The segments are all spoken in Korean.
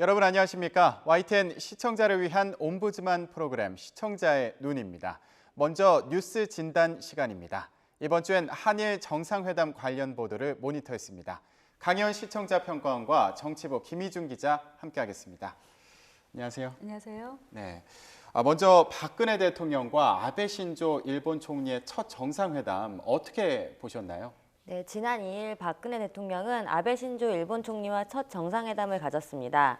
여러분 안녕하십니까? YTN 시청자를 위한 옴부즈만 프로그램 시청자의 눈입니다. 먼저 뉴스 진단 시간입니다. 이번 주엔 한일 정상회담 관련 보도를 모니터했습니다. 강현 시청자 평가원과 정치부 김희준 기자 함께하겠습니다. 안녕하세요. 안녕하세요. 네. 아, 먼저 박근혜 대통령과 아베 신조 일본 총리의 첫 정상회담 어떻게 보셨나요? 네, 지난 2일 박근혜 대통령은 아베 신조 일본 총리와 첫 정상회담을 가졌습니다.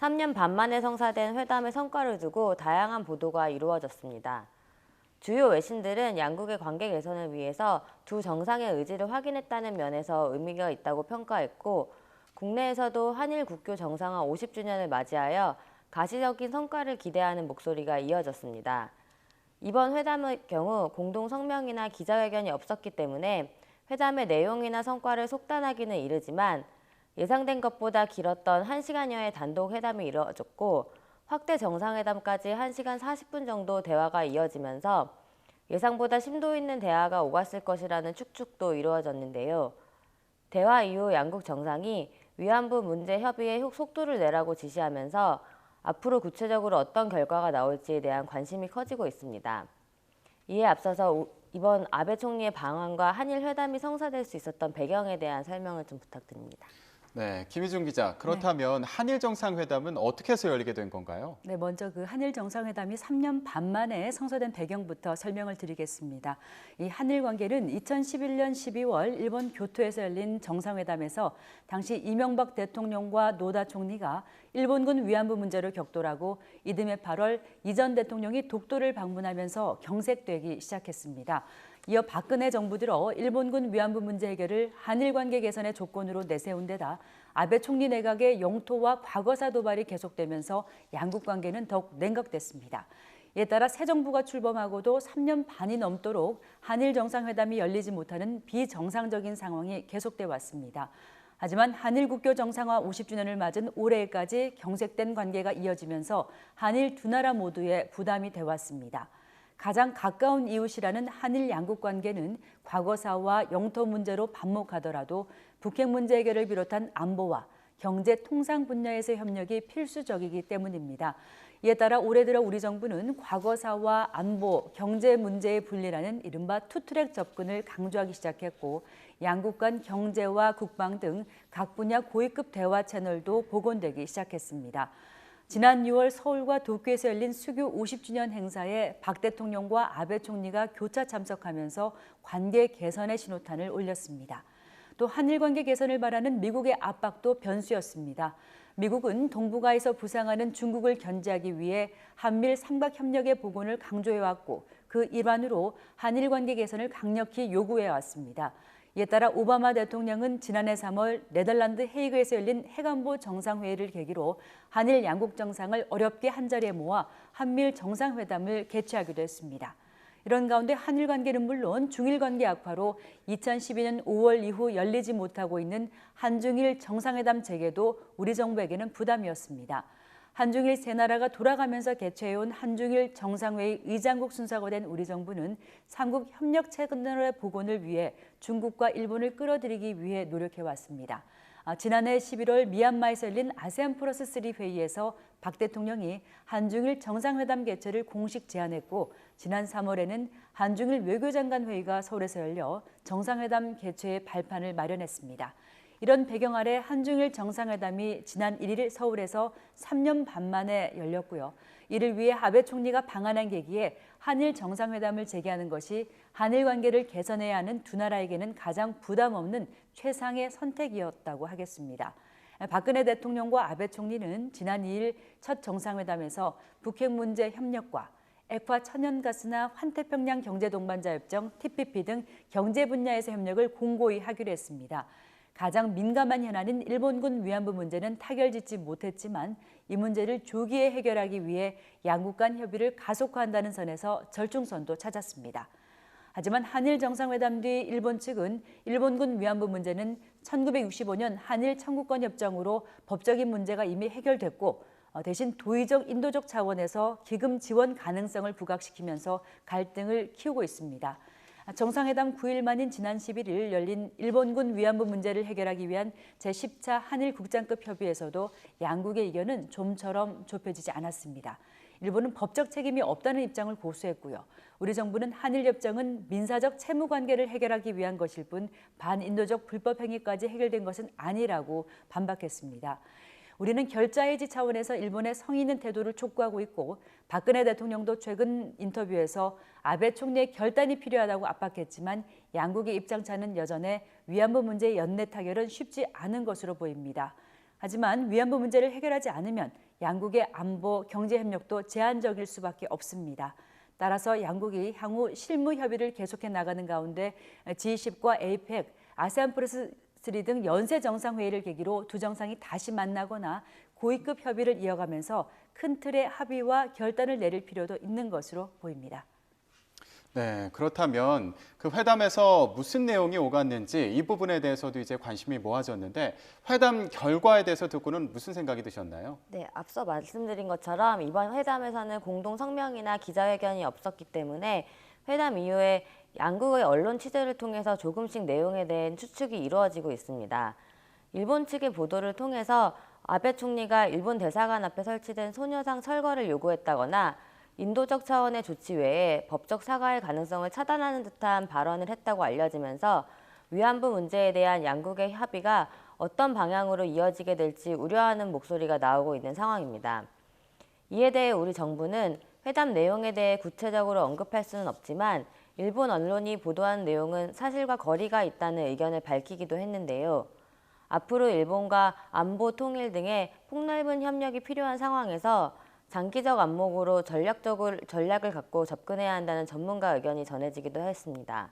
3년 반 만에 성사된 회담의 성과를 두고 다양한 보도가 이루어졌습니다. 주요 외신들은 양국의 관계 개선을 위해서 두 정상의 의지를 확인했다는 면에서 의미가 있다고 평가했고 국내에서도 한일 국교 정상화 50주년을 맞이하여 가시적인 성과를 기대하는 목소리가 이어졌습니다. 이번 회담의 경우 공동 성명이나 기자회견이 없었기 때문에 회담의 내용이나 성과를 속단하기는 이르지만 예상된 것보다 길었던 1시간여의 단독 회담이 이루어졌고 확대 정상회담까지 1시간 40분 정도 대화가 이어지면서 예상보다 심도 있는 대화가 오갔을 것이라는 축축도 이루어졌는데요. 대화 이후 양국 정상이 위안부 문제 협의에 속도를 내라고 지시하면서 앞으로 구체적으로 어떤 결과가 나올지에 대한 관심이 커지고 있습니다. 이에 앞서서 이번 아베 총리의 방한과 한일 회담이 성사될 수 있었던 배경에 대한 설명을 좀 부탁드립니다. 네, 김희준 기자. 그렇다면 한일 정상회담은 어떻게 해서 열리게 된 건가요? 네, 먼저 그 한일 정상회담이 3년 반 만에 성사된 배경부터 설명을 드리겠습니다. 이 한일 관계는 2011년 12월 일본 교토에서 열린 정상회담에서 당시 이명박 대통령과 노다 총리가 일본군 위안부 문제를 격돌하고 이듬해 8월 이전 대통령이 독도를 방문하면서 경색되기 시작했습니다. 이어 박근혜 정부 들어 일본군 위안부 문제 해결을 한일 관계 개선의 조건으로 내세운 데다 아베 총리 내각의 영토와 과거사 도발이 계속되면서 양국 관계는 더욱 냉각됐습니다. 이에 따라 새 정부가 출범하고도 3년 반이 넘도록 한일 정상회담이 열리지 못하는 비정상적인 상황이 계속돼 왔습니다. 하지만 한일 국교 정상화 50주년을 맞은 올해까지 경색된 관계가 이어지면서 한일 두 나라 모두에 부담이 돼 왔습니다. 가장 가까운 이웃이라는 한일 양국 관계는 과거사와 영토 문제로 반목하더라도 북핵 문제 해결을 비롯한 안보와 경제 통상 분야에서 협력이 필수적이기 때문입니다. 이에 따라 올해 들어 우리 정부는 과거사와 안보, 경제 문제의 분리라는 이른바 투트랙 접근을 강조하기 시작했고 양국 간 경제와 국방 등 각 분야 고위급 대화 채널도 복원되기 시작했습니다. 지난 6월 서울과 도쿄에서 열린 수교 50주년 행사에 박 대통령과 아베 총리가 교차 참석하면서 관계 개선의 신호탄을 올렸습니다. 또 한일 관계 개선을 바라는 미국의 압박도 변수였습니다. 미국은 동북아에서 부상하는 중국을 견제하기 위해 한밀 삼각 협력의 복원을 강조해왔고 그 일환으로 한일 관계 개선을 강력히 요구해왔습니다. 이에 따라 오바마 대통령은 지난해 3월 네덜란드 헤이그에서 열린 해관보 정상회의를 계기로 한일 양국 정상을 어렵게 한자리에 모아 한밀 정상회담을 개최하기도 했습니다. 이런 가운데 한일 관계는 물론 중일 관계 악화로 2012년 5월 이후 열리지 못하고 있는 한중일 정상회담 재개도 우리 정부에게는 부담이었습니다. 한중일 세 나라가 돌아가면서 개최해온 한중일 정상회의 의장국 순서가 된 우리 정부는 삼국 협력 채널의 복원을 위해 중국과 일본을 끌어들이기 위해 노력해왔습니다. 아, 지난해 11월 미얀마에서 열린 아세안 플러스 3 회의에서 박 대통령이 한중일 정상회담 개최를 공식 제안했고 지난 3월에는 한중일 외교장관 회의가 서울에서 열려 정상회담 개최의 발판을 마련했습니다. 이런 배경 아래 한중일 정상회담이 지난 1일 서울에서 3년 반 만에 열렸고요. 이를 위해 아베 총리가 방한한 계기에 한일 정상회담을 재개하는 것이 한일 관계를 개선해야 하는 두 나라에게는 가장 부담 없는 최상의 선택이었다고 하겠습니다. 박근혜 대통령과 아베 총리는 지난 2일 첫 정상회담에서 북핵 문제 협력과 액화 천연가스나 환태평양 경제동반자협정 TPP 등 경제 분야에서 협력을 공고히 하기로 했습니다. 가장 민감한 현안인 일본군 위안부 문제는 타결짓지 못했지만 이 문제를 조기에 해결하기 위해 양국 간 협의를 가속화한다는 선에서 절충선도 찾았습니다. 하지만 한일 정상회담 뒤 일본 측은 일본군 위안부 문제는 1965년 한일 청구권 협정으로 법적인 문제가 이미 해결됐고 어, 대신 도의적 인도적 차원에서 기금 지원 가능성을 부각시키면서 갈등을 키우고 있습니다. 정상회담 9일 만인 지난 11일 열린 일본군 위안부 문제를 해결하기 위한 제10차 한일 국장급 협의에서도 양국의 의견은 좀처럼 좁혀지지 않았습니다. 일본은 법적 책임이 없다는 입장을 고수했고요. 우리 정부는 한일 협정은 민사적 채무 관계를 해결하기 위한 것일 뿐 반인도적 불법 행위까지 해결된 것은 아니라고 반박했습니다. 우리는 결자해지 차원에서 일본의 성의 있는 태도를 촉구하고 있고 박근혜 대통령도 최근 인터뷰에서 아베 총리의 결단이 필요하다고 압박했지만 양국의 입장차는 여전해 위안부 문제의 연내 타결은 쉽지 않은 것으로 보입니다. 하지만 위안부 문제를 해결하지 않으면 양국의 안보, 경제 협력도 제한적일 수밖에 없습니다. 따라서 양국이 향후 실무 협의를 계속해 나가는 가운데 G20과 APEC, 아세안 플러스 3 등 연쇄 정상회의를 계기로 두 정상이 다시 만나거나 고위급 협의를 이어가면서 큰 틀의 합의와 결단을 내릴 필요도 있는 것으로 보입니다. 네, 그렇다면 그 회담에서 무슨 내용이 오갔는지 이 부분에 대해서도 이제 관심이 모아졌는데 회담 결과에 대해서 듣고는 무슨 생각이 드셨나요? 네, 앞서 말씀드린 것처럼 이번 회담에서는 공동 성명이나 기자회견이 없었기 때문에 회담 이후에 양국의 언론 취재를 통해서 조금씩 내용에 대한 추측이 이루어지고 있습니다. 일본 측의 보도를 통해서 아베 총리가 일본 대사관 앞에 설치된 소녀상 철거를 요구했다거나 인도적 차원의 조치 외에 법적 사과의 가능성을 차단하는 듯한 발언을 했다고 알려지면서 위안부 문제에 대한 양국의 합의가 어떤 방향으로 이어지게 될지 우려하는 목소리가 나오고 있는 상황입니다. 이에 대해 우리 정부는 회담 내용에 대해 구체적으로 언급할 수는 없지만 일본 언론이 보도한 내용은 사실과 거리가 있다는 의견을 밝히기도 했는데요. 앞으로 일본과 안보 통일 등의 폭넓은 협력이 필요한 상황에서 장기적 안목으로 전략적으로 전략을 갖고 접근해야 한다는 전문가 의견이 전해지기도 했습니다.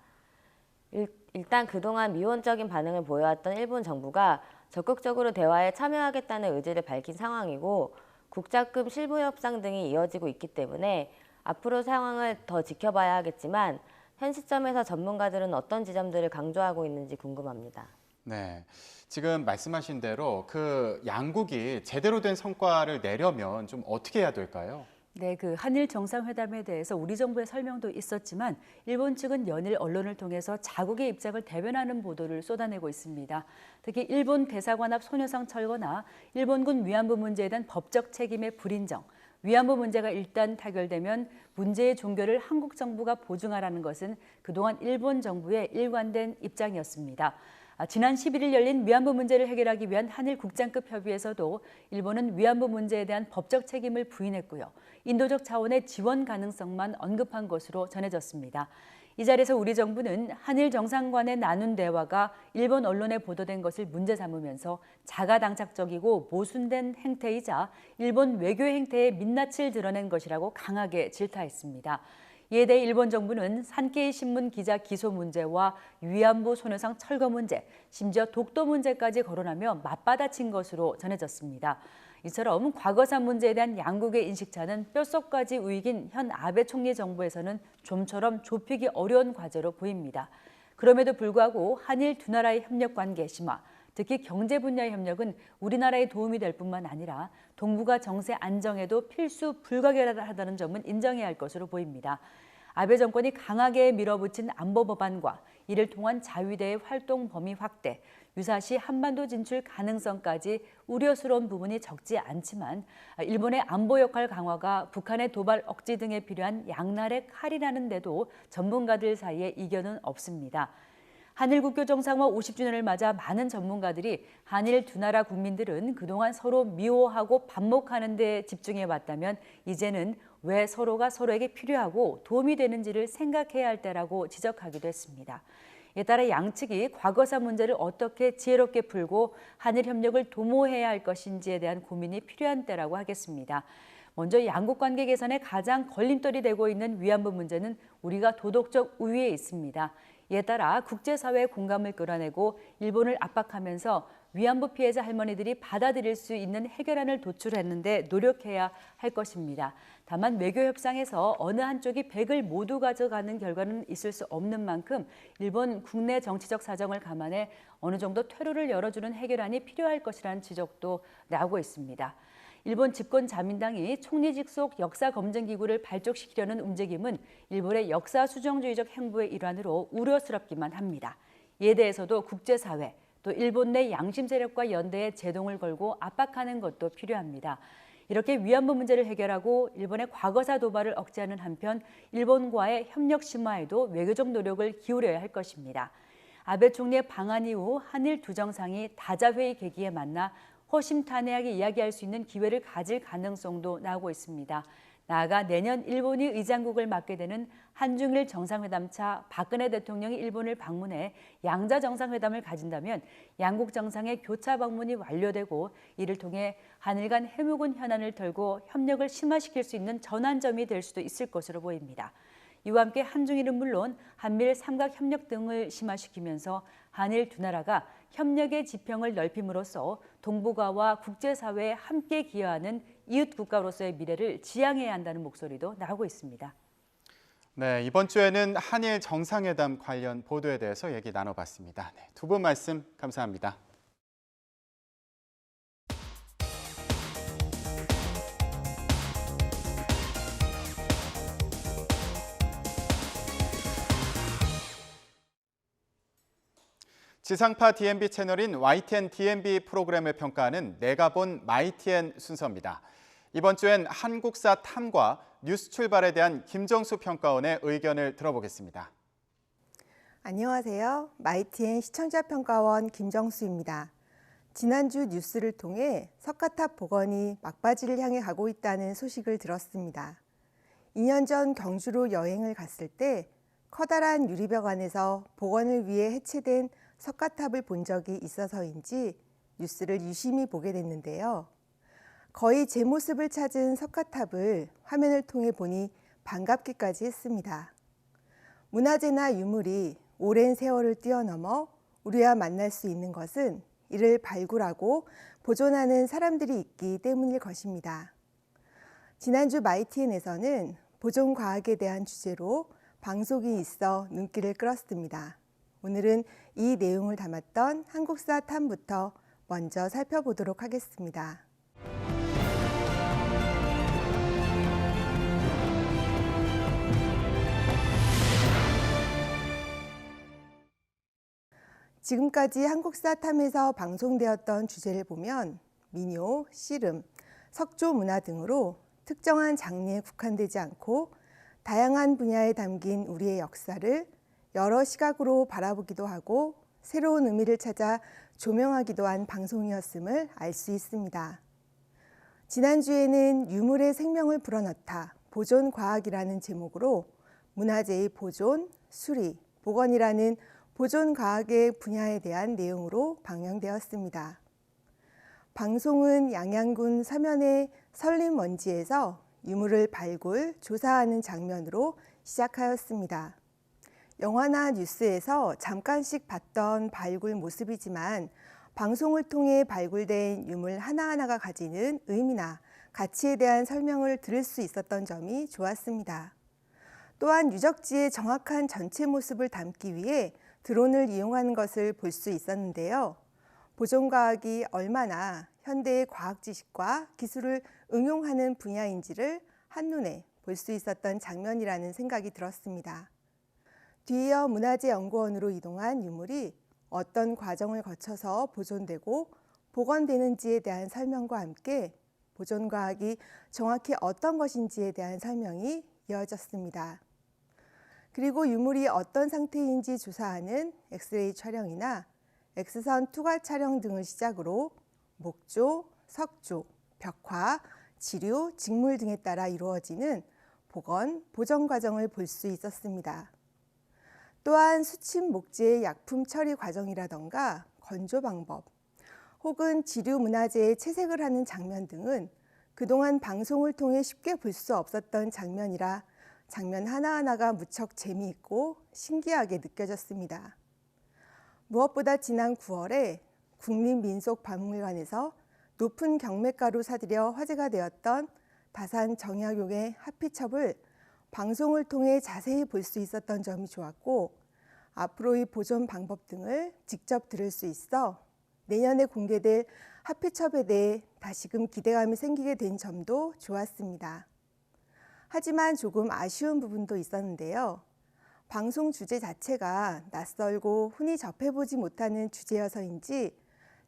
일, 일단 그동안 미온적인 반응을 보여왔던 일본 정부가 적극적으로 대화에 참여하겠다는 의지를 밝힌 상황이고 국자금 실무 협상 등이 이어지고 있기 때문에 앞으로 상황을 더 지켜봐야 하겠지만 현 시점에서 전문가들은 어떤 지점들을 강조하고 있는지 궁금합니다. 네. 지금 말씀하신 대로 그 양국이 제대로 된 성과를 내려면 좀 어떻게 해야 될까요? 네, 그 한일 정상회담에 대해서 우리 정부의 설명도 있었지만 일본 측은 연일 언론을 통해서 자국의 입장을 대변하는 보도를 쏟아내고 있습니다. 특히 일본 대사관 앞 소녀상 철거나 일본군 위안부 문제에 대한 법적 책임의 불인정, 위안부 문제가 일단 타결되면 문제의 종결을 한국 정부가 보증하라는 것은 그동안 일본 정부의 일관된 입장이었습니다. 아, 지난 11일 열린 위안부 문제를 해결하기 위한 한일 국장급 협의에서도 일본은 위안부 문제에 대한 법적 책임을 부인했고요. 인도적 차원의 지원 가능성만 언급한 것으로 전해졌습니다. 이 자리에서 우리 정부는 한일 정상 간의 나눈 대화가 일본 언론에 보도된 것을 문제 삼으면서 자가당착적이고 모순된 행태이자 일본 외교 행태의 민낯을 드러낸 것이라고 강하게 질타했습니다. 이에 대해 일본 정부는 산케이 신문 기자 기소 문제와 위안부 소녀상 철거 문제, 심지어 독도 문제까지 거론하며 맞받아친 것으로 전해졌습니다. 이처럼 과거사 문제에 대한 양국의 인식차는 뼛속까지 우익인 현 아베 총리 정부에서는 좀처럼 좁히기 어려운 과제로 보입니다. 그럼에도 불구하고 한일 두 나라의 협력 관계 심화, 특히 경제 분야의 협력은 우리나라에 도움이 될 뿐만 아니라 동북아 정세 안정에도 필수 불가결하다는 점은 인정해야 할 것으로 보입니다. 아베 정권이 강하게 밀어붙인 안보 법안과 이를 통한 자위대의 활동 범위 확대, 유사시 한반도 진출 가능성까지 우려스러운 부분이 적지 않지만 일본의 안보 역할 강화가 북한의 도발 억지 등에 필요한 양날의 칼이라는 데도 전문가들 사이에 이견은 없습니다. 한일 국교 정상화 50주년을 맞아 많은 전문가들이 한일 두 나라 국민들은 그동안 서로 미워하고 반목하는 데 집중해 왔다면 이제는 왜 서로가 서로에게 필요하고 도움이 되는지를 생각해야 할 때라고 지적하기도 했습니다. 이에 따라 양측이 과거사 문제를 어떻게 지혜롭게 풀고 한일 협력을 도모해야 할 것인지에 대한 고민이 필요한 때라고 하겠습니다. 먼저 양국 관계 개선에 가장 걸림돌이 되고 있는 위안부 문제는 우리가 도덕적 우위에 있습니다. 이에 따라 국제사회의 공감을 끌어내고 일본을 압박하면서 위안부 피해자 할머니들이 받아들일 수 있는 해결안을 도출했는데 노력해야 할 것입니다. 다만 외교 협상에서 어느 한쪽이 백을 모두 가져가는 결과는 있을 수 없는 만큼 일본 국내 정치적 사정을 감안해 어느 정도 퇴로를 열어주는 해결안이 필요할 것이라는 지적도 나오고 있습니다. 일본 집권 자민당이 총리 직 속 역사 검증 기구를 발족시키려는 움직임은 일본의 역사 수정주의적 행보의 일환으로 우려스럽기만 합니다. 이에 대해서도 국제사회 또 일본 내 양심 세력과 연대에 제동을 걸고 압박하는 것도 필요합니다. 이렇게 위안부 문제를 해결하고 일본의 과거사 도발을 억제하는 한편 일본과의 협력 심화에도 외교적 노력을 기울여야 할 것입니다. 아베 총리의 방한 이후 한일 두 정상이 다자회의 계기에 만나 허심탄회하게 이야기할 수 있는 기회를 가질 가능성도 나오고 있습니다. 나아가 내년 일본이 의장국을 맡게 되는 한중일 정상회담 차 박근혜 대통령이 일본을 방문해 양자 정상회담을 가진다면 양국 정상의 교차 방문이 완료되고 이를 통해 한일 간 해묵은 현안을 털고 협력을 심화시킬 수 있는 전환점이 될 수도 있을 것으로 보입니다. 이와 함께 한중일은 물론 한미일 삼각 협력 등을 심화시키면서 한일 두 나라가 협력의 지평을 넓힘으로써 동북아와 국제사회에 함께 기여하는 이웃 국가로서의 미래를 지향해야 한다는 목소리도 나오고 있습니다. 네, 이번 주에는 한일 정상회담 관련 보도에 대해서 얘기 나눠봤습니다. 네, 두분 말씀 감사합니다. 지상파 DMB 채널인 YTN DMB 프로그램을 평가하는 내가 본 마이TN 순서입니다. 이번 주엔 한국사 탐과 뉴스 출발에 대한 김정수 평가원의 의견을 들어보겠습니다. 안녕하세요. 마이티엔 시청자 평가원 김정수입니다. 지난주 뉴스를 통해 석가탑 복원이 막바지를 향해 가고 있다는 소식을 들었습니다. 2년 전 경주로 여행을 갔을 때 커다란 유리벽 안에서 복원을 위해 해체된 석가탑을 본 적이 있어서인지 뉴스를 유심히 보게 됐는데요. 거의 제 모습을 찾은 석가탑을 화면을 통해 보니 반갑기까지 했습니다. 문화재나 유물이 오랜 세월을 뛰어넘어 우리와 만날 수 있는 것은 이를 발굴하고 보존하는 사람들이 있기 때문일 것입니다. 지난주 마이티엔에서는 보존 과학에 대한 주제로 방송이 있어 눈길을 끌었습니다. 오늘은 이 내용을 담았던 한국사 탐부터 먼저 살펴보도록 하겠습니다. 지금까지 한국사 탐에서 방송되었던 주제를 보면 민요, 씨름, 석조 문화 등으로 특정한 장르에 국한되지 않고 다양한 분야에 담긴 우리의 역사를 여러 시각으로 바라보기도 하고 새로운 의미를 찾아 조명하기도 한 방송이었음을 알 수 있습니다. 지난주에는 유물의 생명을 불어넣다 보존 과학이라는 제목으로 문화재의 보존, 수리, 복원이라는 보존 과학의 분야에 대한 내용으로 방영되었습니다. 방송은 양양군 서면의 설림 원지에서 유물을 발굴, 조사하는 장면으로 시작하였습니다. 영화나 뉴스에서 잠깐씩 봤던 발굴 모습이지만 방송을 통해 발굴된 유물 하나하나가 가지는 의미나 가치에 대한 설명을 들을 수 있었던 점이 좋았습니다. 또한 유적지의 정확한 전체 모습을 담기 위해 드론을 이용하는 것을 볼 수 있었는데요. 보존과학이 얼마나 현대의 과학 지식과 기술을 응용하는 분야인지를 한눈에 볼 수 있었던 장면이라는 생각이 들었습니다. 뒤이어 문화재연구원으로 이동한 유물이 어떤 과정을 거쳐서 보존되고 복원되는지에 대한 설명과 함께 보존과학이 정확히 어떤 것인지에 대한 설명이 이어졌습니다. 그리고 유물이 어떤 상태인지 조사하는 엑스레이 촬영이나 엑스선 투괄 촬영 등을 시작으로 목조, 석조, 벽화, 지류, 직물 등에 따라 이루어지는 복원, 보정 과정을 볼 수 있었습니다. 또한 수침 목재의 약품 처리 과정이라던가 건조 방법, 혹은 지류 문화재의 채색을 하는 장면 등은 그동안 방송을 통해 쉽게 볼 수 없었던 장면이라 장면 하나하나가 무척 재미있고 신기하게 느껴졌습니다. 무엇보다 지난 9월에 국립민속박물관에서 높은 경매가로 사들여 화제가 되었던 다산 정약용의 하피첩을 방송을 통해 자세히 볼 수 있었던 점이 좋았고 앞으로의 보존 방법 등을 직접 들을 수 있어 내년에 공개될 합해첩에 대해 다시금 기대감이 생기게 된 점도 좋았습니다. 하지만 조금 아쉬운 부분도 있었는데요. 방송 주제 자체가 낯설고 흔히 접해보지 못하는 주제여서인지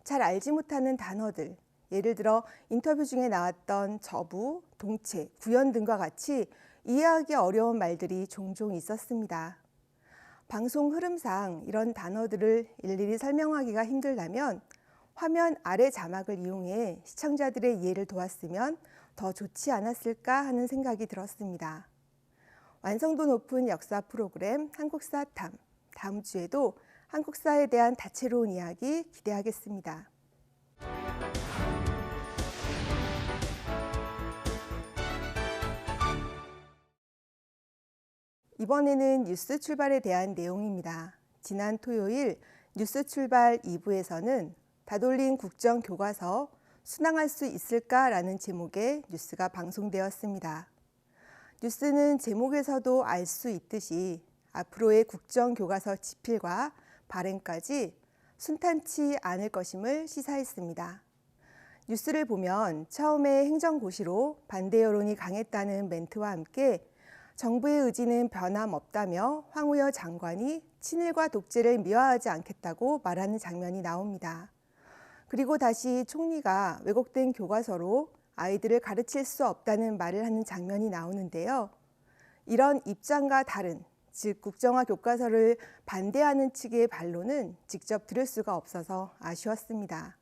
잘 알지 못하는 단어들, 예를 들어 인터뷰 중에 나왔던 저부, 동체, 구현 등과 같이 이해하기 어려운 말들이 종종 있었습니다. 방송 흐름상 이런 단어들을 일일이 설명하기가 힘들다면 화면 아래 자막을 이용해 시청자들의 이해를 도왔으면 더 좋지 않았을까 하는 생각이 들었습니다. 완성도 높은 역사 프로그램 한국사 탐. 다음 주에도 한국사에 대한 다채로운 이야기 기대하겠습니다. 이번에는 뉴스 출발에 대한 내용입니다. 지난 토요일 뉴스 출발 2부에서는 다돌린 국정 교과서 순항할 수 있을까라는 제목의 뉴스가 방송되었습니다. 뉴스는 제목에서도 알 수 있듯이 앞으로의 국정 교과서 집필과 발행까지 순탄치 않을 것임을 시사했습니다. 뉴스를 보면 처음에 행정고시로 반대 여론이 강했다는 멘트와 함께 정부의 의지는 변함없다며 황우여 장관이 친일과 독재를 미화하지 않겠다고 말하는 장면이 나옵니다. 그리고 다시 총리가 왜곡된 교과서로 아이들을 가르칠 수 없다는 말을 하는 장면이 나오는데요. 이런 입장과 다른, 즉 국정화 교과서를 반대하는 측의 반론은 직접 들을 수가 없어서 아쉬웠습니다.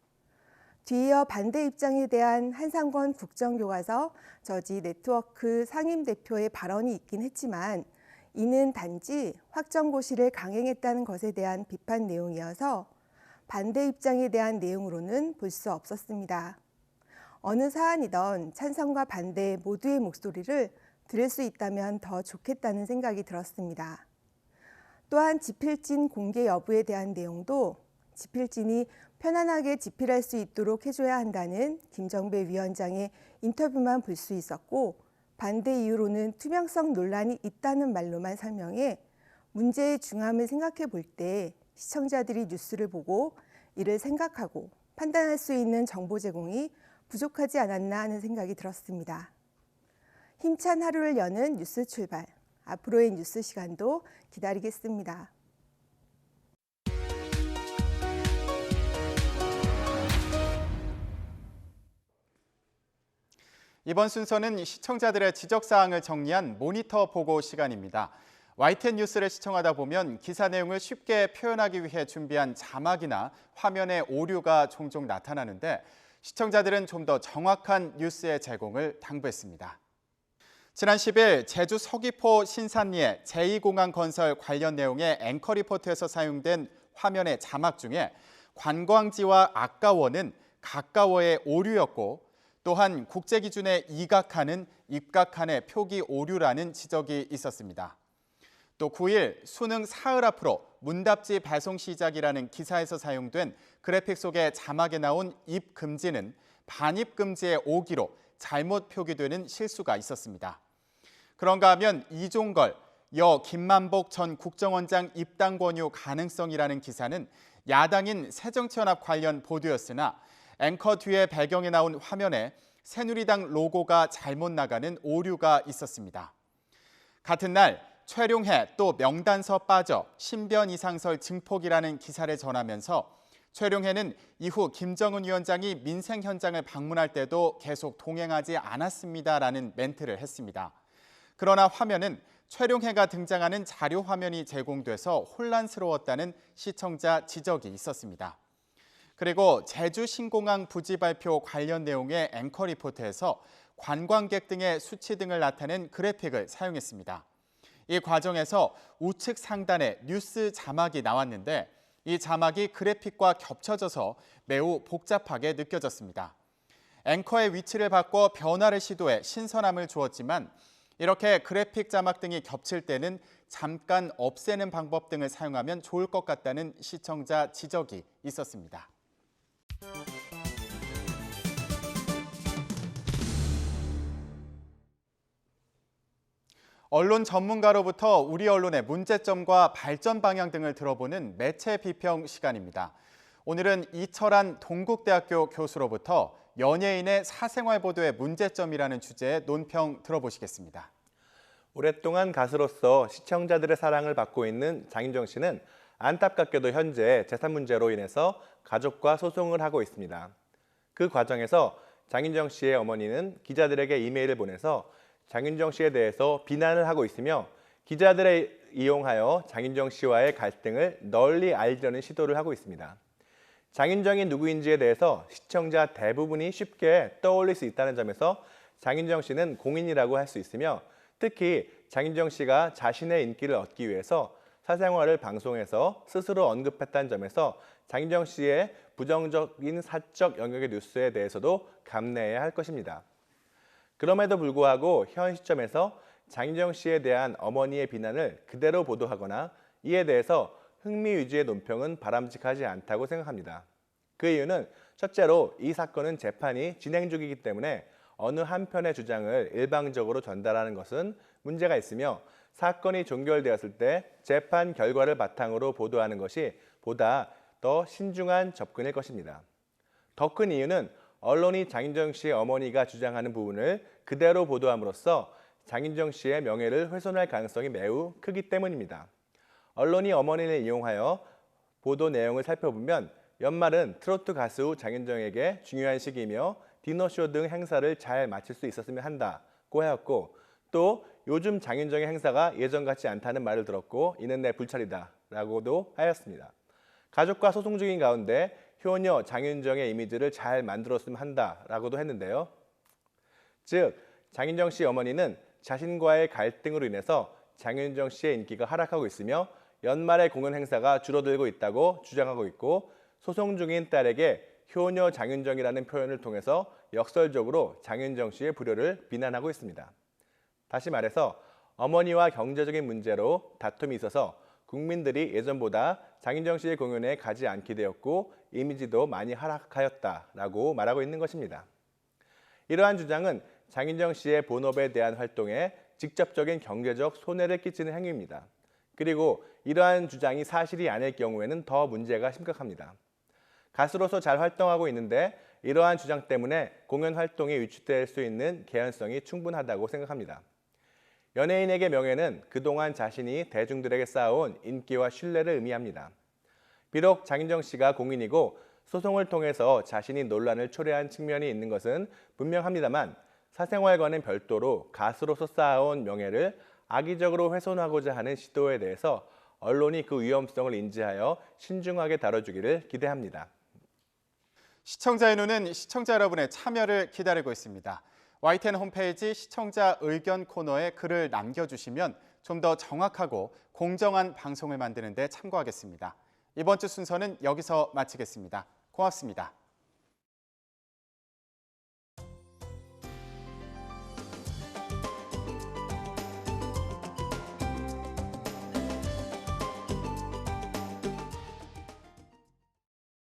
뒤이어 반대 입장에 대한 한상권 국정교과서 저지 네트워크 상임 대표의 발언이 있긴 했지만 이는 단지 확정고시를 강행했다는 것에 대한 비판 내용이어서 반대 입장에 대한 내용으로는 볼 수 없었습니다. 어느 사안이던 찬성과 반대 모두의 목소리를 들을 수 있다면 더 좋겠다는 생각이 들었습니다. 또한 지필진 공개 여부에 대한 내용도 지필진이 편안하게 집필할 수 있도록 해줘야 한다는 김정배 위원장의 인터뷰만 볼 수 있었고 반대 이유로는 투명성 논란이 있다는 말로만 설명해 문제의 중함을 생각해 볼 때 시청자들이 뉴스를 보고 이를 생각하고 판단할 수 있는 정보 제공이 부족하지 않았나 하는 생각이 들었습니다. 힘찬 하루를 여는 뉴스 출발. 앞으로의 뉴스 시간도 기다리겠습니다. 이번 순서는 시청자들의 지적사항을 정리한 모니터 보고 시간입니다. YTN 뉴스를 시청하다 보면 기사 내용을 쉽게 표현하기 위해 준비한 자막이나 화면의 오류가 종종 나타나는데 시청자들은 좀 더 정확한 뉴스의 제공을 당부했습니다. 지난 10일 제주 서귀포 신산리의 제2공항 건설 관련 내용의 앵커 리포트에서 사용된 화면의 자막 중에 관광지와 아까워는 가까워의 오류였고 또한 국제 기준에 이각하는 입각한의 표기 오류라는 지적이 있었습니다. 또 9일 수능 사흘 앞으로 문답지 배송 시작이라는 기사에서 사용된 그래픽 속에 자막에 나온 입 금지는 반입 금지의 오기로 잘못 표기되는 실수가 있었습니다. 그런가 하면 이종걸, 여 김만복 전 국정원장 입당 권유 가능성이라는 기사는 야당인 새정치연합 관련 보도였으나 앵커 뒤에 배경에 나온 화면에 새누리당 로고가 잘못 나가는 오류가 있었습니다. 같은 날 최룡해 또 명단서 빠져 신변 이상설 증폭이라는 기사를 전하면서 최룡해는 이후 김정은 위원장이 민생 현장을 방문할 때도 계속 동행하지 않았습니다라는 멘트를 했습니다. 그러나 화면은 최룡해가 등장하는 자료 화면이 제공돼서 혼란스러웠다는 시청자 지적이 있었습니다. 그리고 제주 신공항 부지 발표 관련 내용의 앵커 리포트에서 관광객 등의 수치 등을 나타낸 그래픽을 사용했습니다. 이 과정에서 우측 상단에 뉴스 자막이 나왔는데 이 자막이 그래픽과 겹쳐져서 매우 복잡하게 느껴졌습니다. 앵커의 위치를 바꿔 변화를 시도해 신선함을 주었지만 이렇게 그래픽 자막 등이 겹칠 때는 잠깐 없애는 방법 등을 사용하면 좋을 것 같다는 시청자 지적이 있었습니다. 언론 전문가로부터 우리 언론의 문제점과 발전 방향 등을 들어보는 매체 비평 시간입니다. 오늘은 이철한 동국대학교 교수로부터 연예인의 사생활 보도의 문제점이라는 주제의 논평 들어보시겠습니다. 오랫동안 가수로서 시청자들의 사랑을 받고 있는 장윤정 씨는 안타깝게도 현재 재산 문제로 인해서 가족과 소송을 하고 있습니다. 그 과정에서 장윤정 씨의 어머니는 기자들에게 이메일을 보내서 장윤정 씨에 대해서 비난을 하고 있으며 기자들을 이용하여 장윤정 씨와의 갈등을 널리 알리려는 시도를 하고 있습니다. 장윤정이 누구인지에 대해서 시청자 대부분이 쉽게 떠올릴 수 있다는 점에서 장윤정 씨는 공인이라고 할 수 있으며 특히 장윤정 씨가 자신의 인기를 얻기 위해서 사생활을 방송에서 스스로 언급했다는 점에서 장윤정 씨의 부정적인 사적 영역의 뉴스에 대해서도 감내해야 할 것입니다. 그럼에도 불구하고 현 시점에서 장윤정 씨에 대한 어머니의 비난을 그대로 보도하거나 이에 대해서 흥미 위주의 논평은 바람직하지 않다고 생각합니다. 그 이유는 첫째로 이 사건은 재판이 진행 중이기 때문에 어느 한편의 주장을 일방적으로 전달하는 것은 문제가 있으며 사건이 종결되었을 때 재판 결과를 바탕으로 보도하는 것이 보다 더 신중한 접근일 것입니다. 더 큰 이유는 언론이 장윤정 씨의 어머니가 주장하는 부분을 그대로 보도함으로써 장윤정 씨의 명예를 훼손할 가능성이 매우 크기 때문입니다. 언론이 어머니를 이용하여 보도 내용을 살펴보면 연말은 트로트 가수 장윤정에게 중요한 시기이며 디너쇼 등 행사를 잘 마칠 수 있었으면 한다고 하였고 또 요즘 장윤정의 행사가 예전 같지 않다는 말을 들었고 이는 내 불찰이다 라고도 하였습니다. 가족과 소송 중인 가운데 효녀 장윤정의 이미지를 잘 만들었으면 한다 라고도 했는데요. 즉 장윤정 씨 어머니는 자신과의 갈등으로 인해서 장윤정 씨의 인기가 하락하고 있으며 연말의 공연 행사가 줄어들고 있다고 주장하고 있고 소송 중인 딸에게 효녀 장윤정이라는 표현을 통해서 역설적으로 장윤정 씨의 불효를 비난하고 있습니다. 다시 말해서 어머니와 경제적인 문제로 다툼이 있어서 국민들이 예전보다 장윤정 씨의 공연에 가지 않게 되었고 이미지도 많이 하락하였다라고 말하고 있는 것입니다. 이러한 주장은 장윤정 씨의 본업에 대한 활동에 직접적인 경제적 손해를 끼치는 행위입니다. 그리고 이러한 주장이 사실이 아닐 경우에는 더 문제가 심각합니다. 가수로서 잘 활동하고 있는데 이러한 주장 때문에 공연 활동이 위축될 수 있는 개연성이 충분하다고 생각합니다. 연예인에게 명예는 그동안 자신이 대중들에게 쌓아온 인기와 신뢰를 의미합니다. 비록 장윤정 씨가 공인이고 소송을 통해서 자신이 논란을 초래한 측면이 있는 것은 분명합니다만 사생활과는 별도로 가수로서 쌓아온 명예를 악의적으로 훼손하고자 하는 시도에 대해서 언론이 그 위험성을 인지하여 신중하게 다뤄주기를 기대합니다. 시청자의 눈은 시청자 여러분의 참여를 기다리고 있습니다. YTN 홈페이지 시청자 의견 코너에 글을 남겨주시면 좀 더 정확하고 공정한 방송을 만드는 데 참고하겠습니다. 이번 주 순서는 여기서 마치겠습니다. 고맙습니다.